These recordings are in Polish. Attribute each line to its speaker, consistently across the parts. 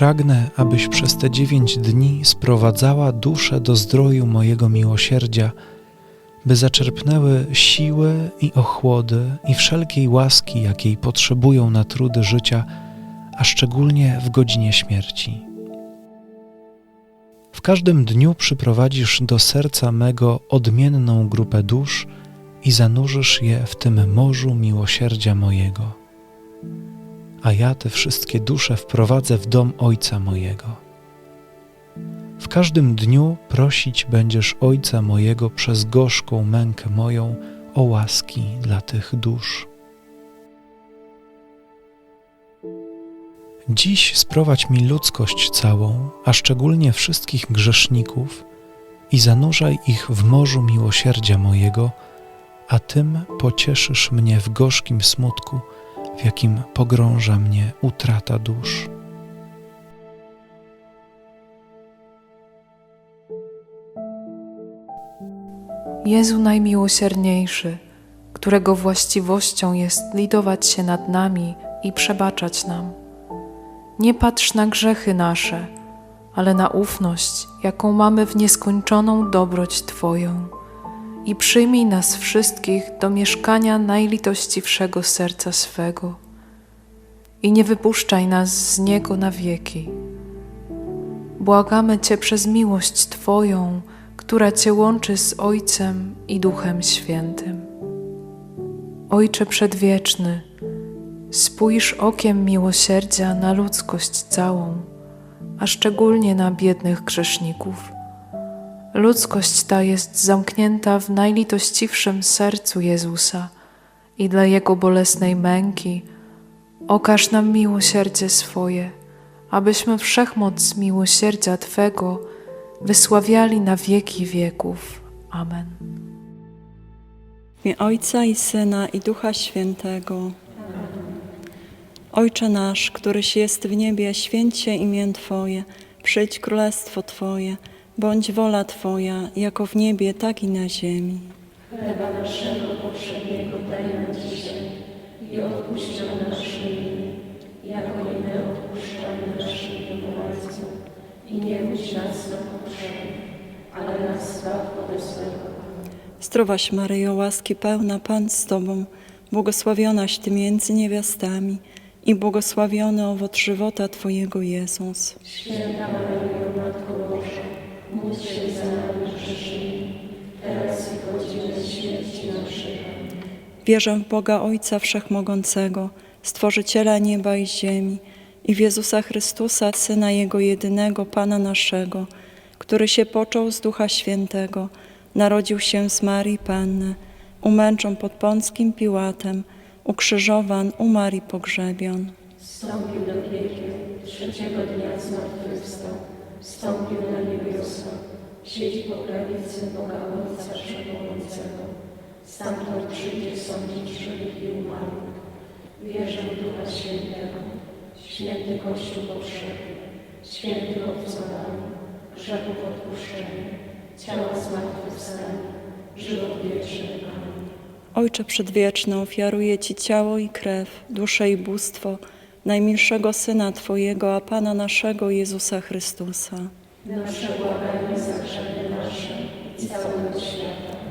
Speaker 1: pragnę, abyś przez te dziewięć dni sprowadzała duszę do zdroju mojego miłosierdzia, by zaczerpnęły siły i ochłody i wszelkiej łaski, jakiej potrzebują na trudy życia, a szczególnie w godzinie śmierci. W każdym dniu przyprowadzisz do serca mego odmienną grupę dusz i zanurzysz je w tym morzu miłosierdzia mojego. A ja te wszystkie dusze wprowadzę w dom Ojca mojego. W każdym dniu prosić będziesz Ojca mojego przez gorzką mękę moją o łaski dla tych dusz. Dziś sprowadź mi ludzkość całą, a szczególnie wszystkich grzeszników, i zanurzaj ich w morzu miłosierdzia mojego, a tym pocieszysz mnie w gorzkim smutku, w jakim pogrąża mnie utrata dusz.
Speaker 2: Jezu najmiłosierniejszy, którego właściwością jest litować się nad nami i przebaczać nam. Nie patrz na grzechy nasze, ale na ufność, jaką mamy w nieskończoną dobroć Twoją. I przyjmij nas wszystkich do mieszkania najlitościwszego serca swego. I nie wypuszczaj nas z niego na wieki. Błagamy Cię przez miłość Twoją, która Cię łączy z Ojcem i Duchem Świętym. Ojcze Przedwieczny, spójrz okiem miłosierdzia na ludzkość całą, a szczególnie na biednych grzeszników. Ludzkość ta jest zamknięta w najlitościwszym sercu Jezusa i dla Jego bolesnej męki okaż nam miłosierdzie swoje, abyśmy wszechmoc miłosierdzia Twego wysławiali na wieki wieków. Amen.
Speaker 3: W imię Ojca i Syna i Ducha Świętego. Ojcze nasz, któryś jest w niebie, święć się imię Twoje, przyjdź królestwo Twoje, bądź wola Twoja, jako w niebie, tak i na ziemi.
Speaker 4: Chleba naszego poprzedniego daj nam dzisiaj i odpuść nam nasze winy, jako i my odpuszczamy naszym winowajcom. I nie wódź nas na ale nas zbaw ode złego.
Speaker 3: Zdrowaś Maryjo, łaski pełna, Pan z Tobą, błogosławionaś Ty między niewiastami i błogosławiony owoc żywota Twojego Jezus.
Speaker 4: Święta Maryjo, Matko Boża, módl się za nami grzesznymi, teraz i w godzinę śmierci naszej. Amen.
Speaker 3: Wierzę w Boga Ojca Wszechmogącego, Stworzyciela nieba i ziemi i w Jezusa Chrystusa, Syna Jego jedynego, Pana naszego, który się począł z Ducha Świętego, narodził się z Marii Panny, umęczon pod Pąckim Piłatem, ukrzyżowan, umarł i pogrzebion.
Speaker 4: Wstąpił do piekieł, trzeciego dnia zmartwychwstał, wstąpił na niebiosa, siedzi po prawicy Boga Ojca Wszechmogącego. Stamtąd przyjdzie sądzić żywych i umarłych. Wierzę w Ducha Świętego, święty Kościół powszechny, świętych obcowanie, grzechów odpuszczenie, ciała zmartwychwstanie, żywot wieczny. Amen.
Speaker 3: Ojcze Przedwieczny, ofiaruję Ci ciało i krew, duszę i bóstwo najmilszego Syna Twojego, a Pana naszego Jezusa Chrystusa.
Speaker 4: Nasze błaganie za grzechy nasze i całego świata.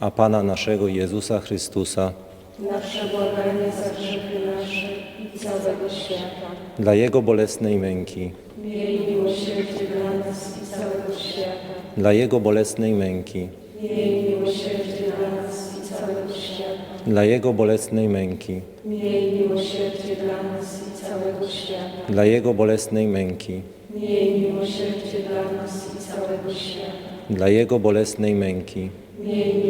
Speaker 5: a Pana naszego Jezusa Chrystusa,
Speaker 4: za grzechy nasze i całego świata.
Speaker 5: dla Jego bolesnej męki,
Speaker 4: Miej miłosierdzie dla nas i całego świata.
Speaker 5: dla Jego bolesnej męki,
Speaker 4: Miej miłosierdzie dla nas i całego świata.
Speaker 5: dla Jego bolesnej męki,
Speaker 4: Miej miłosierdzie dla nas i całego świata.
Speaker 5: dla Jego bolesnej męki,
Speaker 4: Miej miłosierdzie dla nas i całego świata.
Speaker 5: dla Jego bolesnej męki,
Speaker 4: Miej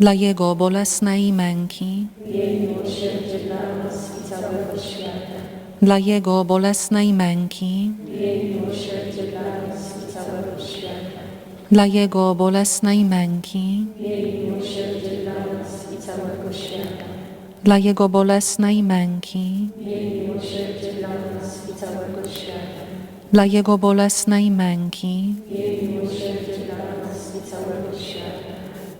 Speaker 6: Dla Jego bolesnej męki,
Speaker 4: dla nas i całego świata.
Speaker 6: dla Jego bolesnej męki,
Speaker 4: dla nas i całego świata.
Speaker 6: dla Jego bolesnej męki,
Speaker 4: dla nas i całego świata.
Speaker 6: dla Jego bolesnej męki,
Speaker 4: dla nas i całego świata.
Speaker 6: dla Jego bolesnej męki,